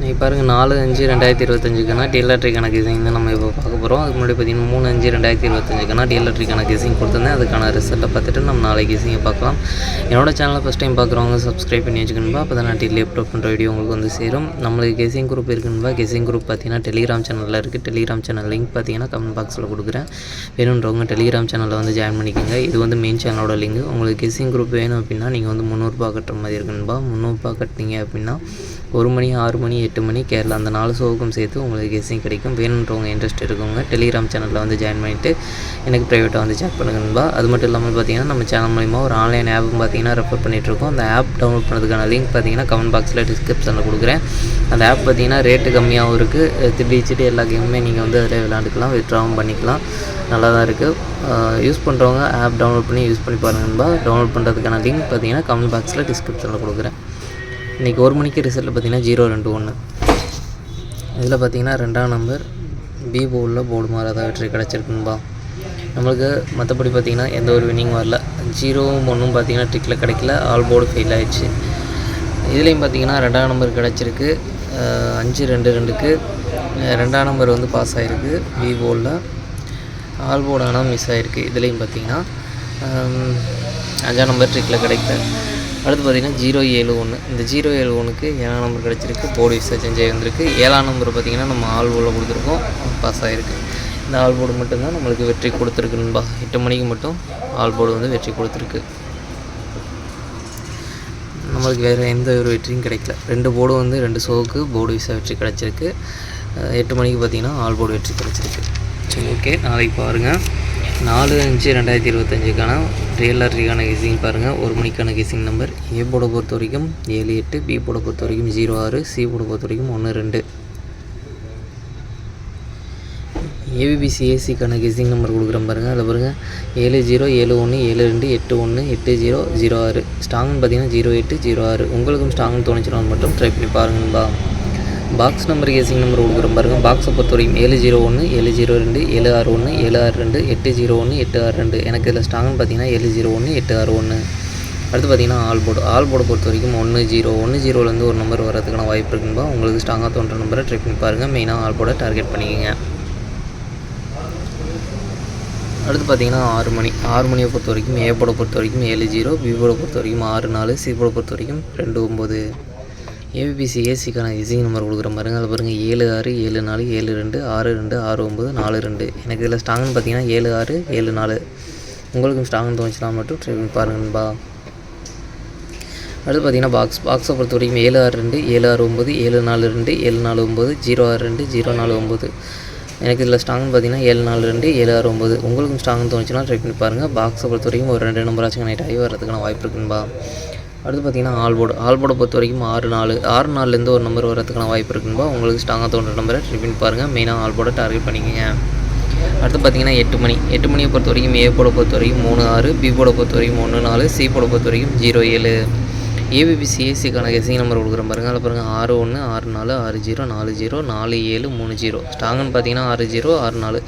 நீங்கள் பாருங்கள் நாலு அஞ்சு ரெண்டாயிரத்தி இருபத்தஞ்சுக்கான கணக்கு கேசிங் தான் நம்ம இப்போ பார்க்க போகிறோம் அதுக்கு முன்னாடி பார்த்தீங்கன்னா மூணு அஞ்சு ரெண்டாயிரத்தி இருபத்தஞ்சுக்கான கணக்கு கேசிங் கொடுத்துருந்தேன். அதுக்கான ரிசல்ட்டை பார்த்துட்டு நம்ம நாளைக்கு கேசிங்கை பார்க்கலாம். என்னோட சேனலை ஃபஸ்ட் டைம் பார்க்குறவங்க சப்ஸ்கிரைப் பண்ணி வச்சுக்கணும்பா அப்போ தான் நான் டெய்லி அப்லோட் பண்ணுற வீடியோ உங்களுக்கு வந்து சேரும். நம்மளுக்கு கெசிங் குரூப் இருக்குன்பா கெசிங் குரூப் பார்த்தீங்கன்னா டெலிகிராம் சேனலில் இருக்குது டெலிகிராம் சேனல் லிங்க் பார்த்தீங்கன்னா கமெண்ட் பாக்ஸில் கொடுக்குறேன். வேணுன்றவங்க டெலிகிராம் சேனலில் வந்து ஜாயின் பண்ணிக்கோங்க. இது வந்து மெயின் சேனலோட லிங்க் உங்களுக்கு கெசிங் குரூப் வேணும் அப்படின்னா நீங்கள் வந்து முந்நூறுரூபா கட்டுற மாதிரி இருக்குன்பா முந்நூறுரூபா கட்டினீங்க அப்படின்னா ஒரு மணி ஆறு மணி எட்டு மணி கேரளா அந்த நாலு ஷோவுக்கும் சேர்த்து உங்களுக்கு கெஸ்ஸிங் கிடைக்கும். வேணுன்றவங்க இன்ட்ரெஸ்ட் இருக்கவங்க டெலிகிராம் சேனலில் வந்து ஜாயின் பண்ணிவிட்டு எனக்கு ப்ரைவேட்டாக வந்து சேட் பண்ணுங்கன்பா அது மட்டும் இல்லாமல் பார்த்தீங்கன்னா நம்ம சேனல் மூலிமா ஒரு ஆன்லைன் ஆப்பும் பார்த்தீங்கன்னா ரெஃபர் பண்ணிகிட்ருக்கோம் அந்த ஆப் டவுன்லோட் பண்ணுறதுக்கான லிங்க் பார்த்தீங்கன்னா கமெண்ட் பாக்ஸில் டிஸ்கிரிப்ஷனில் கொடுக்குறேன். அந்த ஆப் பார்த்தீங்கன்னா ரேட்டு கம்மியாகவும் இருக்குது திட்டி எல்லா கேமுமே நீங்கள் வந்து அதில் விளாண்டுக்கலாம் விட்ராவும் பண்ணிக்கலாம். நல்லா தான் இருக்குது யூஸ் பண்ணுறவங்க ஆப் டவுன்லோட் பண்ணி யூஸ் பண்ணி பாருங்கன்பா டவுன்லோட் பண்ணுறதுக்கான லிங்க் பார்த்தீங்கன்னா கமெண்ட் பாக்ஸில் டிஸ்கிரிப்ஷனில் கொடுக்குறேன். இன்றைக்கி ஒரு மணிக்கு ரிசல்ட் பார்த்தீங்கன்னா ஜீரோ ரெண்டு ஒன்று இதில் பார்த்தீங்கன்னா ரெண்டாம் நம்பர் பி போலில் போர்டு மாறாத வெற்றி கிடச்சிருக்குன்பா நம்மளுக்கு மற்றபடி பார்த்திங்கன்னா எந்த ஒரு வினிங் வரல. ஜீரோவும் ஒன்றும் பார்த்தீங்கன்னா ட்ரிக்கில் கிடைக்கல. ஆல் போர்டு ஃபெயில் ஆகிடுச்சு இதுலேயும் பார்த்தீங்கன்னா ரெண்டாம் நம்பர் கிடச்சிருக்கு. அஞ்சு ரெண்டு ரெண்டுக்கு ரெண்டாம் நம்பர் வந்து பாஸ் ஆகிருக்கு பி போலில் ஆல் போர்டு ஆனால் மிஸ் ஆகிருக்கு இதுலேயும் பார்த்தீங்கன்னா அஞ்சாம் நம்பர் ட்ரிக்கில் கிடைக்கல. அடுத்து பார்த்திங்கன்னா ஜீரோ ஏழு ஒன்று. இந்த ஜீரோ ஏழு ஒன்றுக்கு ஏழாம் நம்பர் கிடச்சிருக்கு. போர்டு விசா சேஞ்ச் ஆகியிருந்திருக்கு ஏழாம் நம்பர் பார்த்திங்கன்னா நம்ம ஆள் போர்டில் கொடுத்துருக்கோம். பாஸ் ஆகிருக்கு இந்த ஆல் போர்டு மட்டும்தான் நம்மளுக்கு வெற்றி கொடுத்துருக்குன்பா எட்டு மணிக்கு மட்டும் ஆல் போர்டு வந்து வெற்றி கொடுத்துருக்கு. நம்மளுக்கு வேறு எந்த ஒரு வெற்றியும் கிடைக்கல. ரெண்டு போர்டும் வந்து ரெண்டு ஷோவுக்கு போர்டு விசா வெற்றி கிடச்சிருக்கு. எட்டு மணிக்கு பார்த்திங்கன்னா ஆல் போர்டு வெற்றி கிடச்சிருக்கு. சரி ஓகே நாளைக்கு பாருங்கள் நாலு அஞ்சு ரெண்டாயிரத்தி இருபத்தஞ்சுக்கான ரியலாரிக்கான கெஸிங் பாருங்கள் ஒரு மணிக்கான கெஸிங் நம்பர் ஏ போட பொறுத்த வரைக்கும் ஏழு எட்டு பி போட பொறுத்த வரைக்கும் ஜீரோ ஆறு சி போட பொறுத்த வரைக்கும் ஒன்று ரெண்டு. ஏபிபிசி ஏசிக்கான கெஸிங் நம்பர் கொடுக்குறேன் பாருங்கள் அதில் பாருங்கள் ஏழு ஜீரோ ஏழு ஒன்று ஏழு ரெண்டு எட்டு ஒன்று எட்டு ஜீரோ ஜீரோ ஆறு. ஸ்ட்ராங்னு பார்த்தீங்கன்னா ஜீரோ எட்டு ஜீரோ ஆறு. உங்களுக்கும் ஸ்ட்ராங்னு தோணுச்சுன்னா மட்டும் ட்ரை பண்ணி பாருங்கன்பா பாக்ஸ் நம்பர் கேசிங் நம்பர் கொடுக்குறோம் பாருங்கள் பாக்ஸை பொறுத்த வரைக்கும் ஏழு ஜீரோ ஒன்று ஏழு ஜீரோ ரெண்டு ஏழு ஆறு ஒன்று ஏழு ஆறு ரெண்டு எட்டு ஜீரோ ஒன்று எட்டு ஆறு ரெண்டு. எனக்கு இதில் ஸ்ட்ராங்னு பார்த்தீங்கன்னா ஏழு ஜீரோ ஒன்று எட்டு ஆறு ஒன்று அடுத்து பார்த்தீங்கன்னா ஆல் போர்டு ஆல் போர்டை பொறுத்த வரைக்கும் ஒன்று ஜீரோ ஒன்று ஜீரோலேருந்து ஒரு நம்பர் வரதுக்கான வாய்ப்பு இருக்குன்பா உங்களுக்கு ஸ்ட்ராங்காக தோன்ற நம்பரை ட்ரை பண்ணி பாருங்கள் மெயினாக ஆல் போர்டை டார்கெட் பண்ணிக்கோங்க. அடுத்து பார்த்தீங்கன்னா ஆறு மணி. ஆறு மணியை பொறுத்த வரைக்கும் ஏ போட பொறுத்த வரைக்கும் ஏழு ஜீரோ பி போட பொறுத்த வரைக்கும் ஆறு நாலு சி போட பொறுத்த வரைக்கும் ரெண்டு ஒம்பது. ஏபிபிசி ஏசிக்கான இசிங் நம்பர் கொடுக்குற பாருங்க. அதை பாருங்கள் ஏழு ஆறு ஏழு நாலு ஏழு ரெண்டு ஆறு ரெண்டு ஆறு ஒம்பது நாலு ரெண்டு. எனக்கு இதில் ஸ்ட்ராங்னு பார்த்தீங்கன்னா ஏழு ஆறு ஏழு நாலு. உங்களுக்கும் ஸ்ட்ராங்னு தோணுச்சுனா மட்டும் ட்ரை பண்ணி பாருங்கன்பா அடுத்து பார்த்தீங்கன்னா பாக்ஸ் பாக்ஸை பொறுத்த வரைக்கும் ஏழு ஆறு ரெண்டு ஏழு ஆறு ஒம்பது ஏழு நாலு ரெண்டு ஏழு நாலு ஒம்பது ஜீரோ ஆறு ரெண்டு ஜீரோ நாலு ஒம்பது எனக்கு இதில் ஸ்ட்ராங்னு பார்த்தீங்கன்னா ஏழு நாலு ரெண்டு ஏழு ஆறு ஒம்பது உங்களுக்கும் ஸ்ட்ராங்னு தோணுச்சுன்னா ட்ரை பண்ணி பாருங்கள் பாக்ஸை பொறுத்த வரைக்கும் ஒரு ரெண்டு நம்பராச்சும் நைட் ஆகி வரதுக்கான வாய்ப்பு இருக்குன்பா அடுத்து பார்த்தீங்கன்னா ஆல்போர்டு. ஆல்போர்டை பொறுத்த வரைக்கும் ஆறு நாலு ஆறு நாலுலேருந்து ஒரு நம்பர் வரதுக்கான வாய்ப்பு இருக்குன்பா? உங்களுக்கு ஸ்ட்ராங்காக தோன்ற நம்பரை ட்ரிபின் பண்ணி பாருங்கள் மெயினாக ஆல்போர்டை டார்கெட் பண்ணிக்கங்க. அடுத்து பார்த்தீங்கன்னா எட்டு மணி. எட்டு மணியை பொறுத்த வரைக்கும் ஏ போட பொறுத்த வரைக்கும் மூணு ஆறு பி போட பொறுத்த வரைக்கும் ஒன்று நாலு சி போட பொறுத்த வரைக்கும் ஜீரோ ஏழு. ஏபிபி சிஎஸ்சிக்கான கெசிங் நம்பர் கொடுக்குற பாருங்கள் அதில் பாருங்கள் ஆறு ஒன்று ஆறு நாலு ஆறு ஜீரோ நாலு ஜீரோ நாலு ஏழு மூணு ஜீரோ ஸ்ட்ராங்குன்னு பார்த்தீங்கன்னா ஆறு ஜீரோ ஆறு நாலு.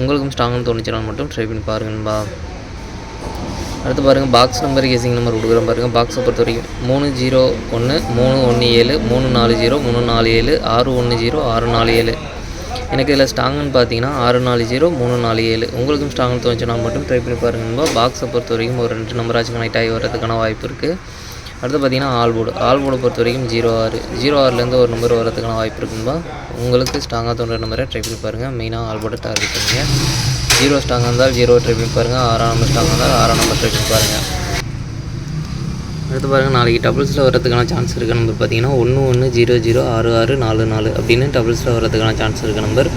உங்களுக்கும் ஸ்ட்ராங்குன்னு தோணுச்சுனால் மட்டும் ட்ரை பண்ணி பாருங்கன்பா. அடுத்து பாருங்கள் பாக்ஸ் நம்பர் கேசிங் நம்பர் கொடுக்குறோம் பாருங்கள் பாக்ஸை பொறுத்த வரைக்கும் மூணு ஜீரோ ஒன்று மூணு ஒன்று ஏழு மூணு நாலு ஜீரோ மூணு நாலு ஏழு ஆறு ஒன்று ஜீரோ ஆறு நாலு ஏழு. எனக்கு இதில் ஸ்ட்ராங்குன்னு பார்த்தீங்கன்னா ஆறு நாலு ஜீரோ மூணு நாலு ஏழு. உங்களுக்கும் ஸ்ட்ராங்னு தோணுச்சுன்னா மட்டும் ட்ரை பண்ணி பாருங்கன்பா பாக்ஸை பொறுத்த வரைக்கும் ஒரு ரெண்டு நம்பராச்சும் கனெக்ட் ஆகி வர்றதுக்கான வாய்ப்பு இருக்குது அடுத்து பார்த்தீங்கன்னா ஆல் போர்டு ஆல் பொறுத்த வரைக்கும் ஜீரோ ஆறு. ஜீரோ ஆறுலேருந்து ஒரு நம்பர் வரதுக்கான வாய்ப்பு இருக்கும்பா உங்களுக்கு ஸ்ட்ராங்காக தோன்ற நம்பரை ட்ரை பண்ணி பாருங்கள் மெயினாக ஆல் போர்டை டார்கெட் பண்ணுங்கள் ஜீரோ ஸ்ட்ராங்காக இருந்தால் ஜீரோ ட்ரிப்பிங் பாருங்கள் ஆறாம் நம்பர் ஸ்ட்ராங்காக இருந்தால் ஆறாம் நம்பர் ட்ரிப்பிங் பாருங்கள் அடுத்து பாருங்கள் நாளைக்கு டபுள்ஸில் வர்றதுக்கான சான்ஸ் இருக்க நம்பர் பார்த்தீங்கன்னா ஒன்று ஒன்று ஜீரோ ஜீரோ ஆறு ஆறு நாலு நாலு அப்படின்னு டபுள்ஸில் வர்றதுக்கான சான்ஸ் இருக்க நம்பர்